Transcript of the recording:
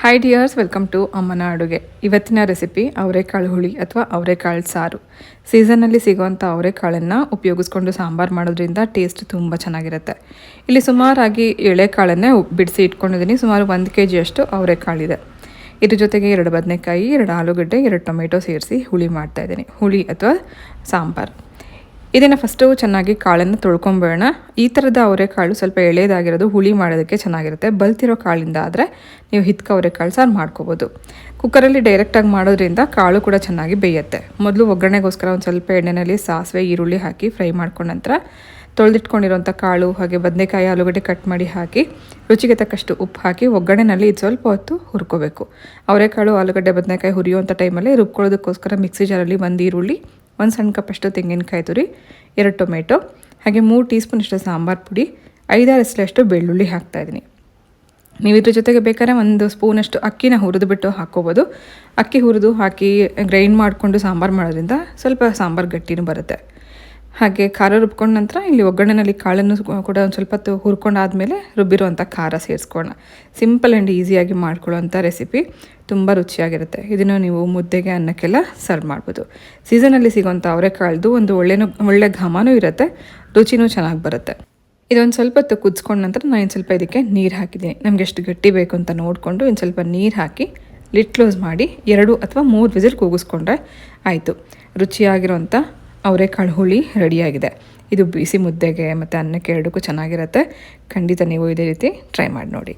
Hi dears welcome to ಅಮ್ಮನ ಅಡುಗೆ. ಇವತ್ತಿನ ರೆಸಿಪಿ ಅವರೆಕಾಳು ಹುಳಿ ಅಥವಾ ಅವರೆಕಾಳು ಸಾರು. ಸೀಸನಲ್ಲಿ ಸಿಗುವಂಥ ಅವರೆಕಾಳನ್ನು ಉಪಯೋಗಿಸ್ಕೊಂಡು ಸಾಂಬಾರು ಮಾಡೋದ್ರಿಂದ ಟೇಸ್ಟ್ ತುಂಬ ಚೆನ್ನಾಗಿರುತ್ತೆ. ಇಲ್ಲಿ ಸುಮಾರಾಗಿ ಎಳೆಕಾಳನ್ನೇ ಬಿಡಿಸಿ ಇಟ್ಕೊಂಡಿದ್ದೀನಿ. ಸುಮಾರು ಒಂದು ಕೆ ಜಿಯಷ್ಟು ಅವರೆಕಾಳಿದೆ. ಇದ್ರ ಜೊತೆಗೆ ಎರಡು ಬದನೆಕಾಯಿ, ಎರಡು ಆಲೂಗಡ್ಡೆ, ಎರಡು ಟೊಮೆಟೊ ಸೇರಿಸಿ ಹುಳಿ ಮಾಡ್ತಾ ಇದ್ದೀನಿ. ಹುಳಿ ಅಥವಾ ಸಾಂಬಾರು. ಇದನ್ನು ಫಸ್ಟು ಚೆನ್ನಾಗಿ ಕಾಳನ್ನು ತೊಳ್ಕೊಂಬಿಡೋಣ. ಈ ಥರದ ಅವರೆಕಾಳು ಸ್ವಲ್ಪ ಎಳೆಯದಾಗಿರೋದು ಹುಳಿ ಮಾಡೋದಕ್ಕೆ ಚೆನ್ನಾಗಿರುತ್ತೆ. ಬಲ್ತಿರೋ ಕಾಳಿಂದ ಆದರೆ ನೀವು ಹಿತ್ಕ ಅವರೆಕಾಳು ಸಾರು ಮಾಡ್ಕೋಬೋದು. ಕುಕ್ಕರಲ್ಲಿ ಡೈರೆಕ್ಟಾಗಿ ಮಾಡೋದ್ರಿಂದ ಕಾಳು ಕೂಡ ಚೆನ್ನಾಗಿ ಬೇಯುತ್ತೆ. ಮೊದಲು ಒಗ್ಗರಣೆಗೋಸ್ಕರ ಒಂದು ಸ್ವಲ್ಪ ಎಣ್ಣೆಯಲ್ಲಿ ಸಾಸಿವೆ, ಈರುಳ್ಳಿ ಹಾಕಿ ಫ್ರೈ ಮಾಡ್ಕೊಂಡ ನಂತರ ತೊಳೆದಿಟ್ಕೊಂಡಿರೋಂಥ ಕಾಳು, ಹಾಗೆ ಬದನೆಕಾಯಿ ಆಲೂಗಡ್ಡೆ ಕಟ್ ಮಾಡಿ ಹಾಕಿ, ರುಚಿಗೆ ತಕ್ಕಷ್ಟು ಉಪ್ಪು ಹಾಕಿ ಒಗ್ಗರಣೆನಲ್ಲಿ ಇದು ಸ್ವಲ್ಪ ಹೊತ್ತು ಹುರ್ಕೋಬೇಕು. ಅವರೆಕಾಳು, ಆಲೂಗಡ್ಡೆ ಬದನೆಕಾಯಿ ಹುರಿಯುವಂಥ ಟೈಮಲ್ಲಿ ರುಬ್ಕೊಳ್ಳೋದಕ್ಕೋಸ್ಕರ ಮಿಕ್ಸಿ ಜಾರಲ್ಲಿ ಒಂದು ಈರುಳ್ಳಿ ಒಂದು ಸಣ್ಣ ಕಪ್ಪಷ್ಟು ತೆಂಗಿನಕಾಯಿ ತುರಿ, ಎರಡು ಟೊಮೆಟೊ, ಹಾಗೆ ಮೂರು ಟೀ ಸ್ಪೂನಷ್ಟು ಸಾಂಬಾರು ಪುಡಿ, ಐದಾರು ಅಷ್ಟು ಬೆಳ್ಳುಳ್ಳಿ ಹಾಕ್ತಾಯಿದ್ದೀನಿ ನೀವು ಇದ್ರ ಜೊತೆಗೆ ಬೇಕಾದ್ರೆ ಒಂದು ಸ್ಪೂನಷ್ಟು ಅಕ್ಕಿನ ಹುರಿದು ಬಿಟ್ಟು ಹಾಕ್ಕೋಬೋದು. ಅಕ್ಕಿ ಹುರಿದು ಹಾಕಿ ಗ್ರೈಂಡ್ ಮಾಡಿಕೊಂಡು ಸಾಂಬಾರು ಮಾಡೋದ್ರಿಂದ ಸ್ವಲ್ಪ ಸಾಂಬಾರು ಗಟ್ಟಿನೂ ಬರುತ್ತೆ. ಹಾಗೆ ಖಾರ ರುಬ್ಕೊಂಡ ನಂತರ ಇಲ್ಲಿ ಒಗ್ಗರಣೆನಲ್ಲಿ ಕಾಳನ್ನು ಕೂಡ ಒಂದು ಸ್ವಲ್ಪ ಹೊತ್ತು ಹುರ್ಕೊಂಡಾದ್ಮೇಲೆ ರುಬ್ಬಿರುವಂಥ ಖಾರ ಸೇರಿಸ್ಕೊಳ್ಳೋಣ. ಸಿಂಪಲ್ ಆ್ಯಂಡ್ ಈಸಿಯಾಗಿ ಮಾಡ್ಕೊಳ್ಳೋವಂಥ ರೆಸಿಪಿ ತುಂಬ ರುಚಿಯಾಗಿರುತ್ತೆ. ಇದನ್ನು ನೀವು ಮುದ್ದೆಗೆ ಅನ್ನಕ್ಕೆಲ್ಲ ಸರ್ವ್ ಮಾಡ್ಬೋದು. ಸೀಸನಲ್ಲಿ ಸಿಗುವಂಥ ಅವರೆಕಾಳ್ದು ಒಂದು ಒಳ್ಳೆಯ ಒಳ್ಳೆ ಘಮನೂ ಇರುತ್ತೆ. ರುಚಿನೂ ಚೆನ್ನಾಗಿ ಬರುತ್ತೆ. ಇದೊಂದು ಸ್ವಲ್ಪ ಹೊತ್ತು ಕುದಿಸ್ಕೊಂಡ ನಂತರ ನಾನು ಇನ್ನು ಸ್ವಲ್ಪ ಇದಕ್ಕೆ ನೀರು ಹಾಕಿದ್ದೀನಿ. ನಮಗೆ ಎಷ್ಟು ಗಟ್ಟಿ ಬೇಕು ಅಂತ ನೋಡಿಕೊಂಡು ಇನ್ನು ಸ್ವಲ್ಪ ನೀರು ಹಾಕಿ ಲಿಟ್ ಕ್ಲೋಸ್ ಮಾಡಿ ಎರಡು ಅಥವಾ ಮೂರು ವಿಸಿಲ್ ಕೂಗಿಸ್ಕೊಂಡ್ರೆ ಆಯಿತು. ರುಚಿಯಾಗಿರೋಂಥ ಅವರೆಕಾಳು ಹುಳಿ ರೆಡಿಯಾಗಿದೆ. ಇದು ಬಿಸಿ ಮುದ್ದೆಗೆ ಮತ್ತು ಅನ್ನಕ್ಕೆ ಎರಡಕ್ಕೂ ಚೆನ್ನಾಗಿರುತ್ತೆ. ಖಂಡಿತ ನೀವು ಇದೇ ರೀತಿ ಟ್ರೈ ಮಾಡಿ ನೋಡಿ.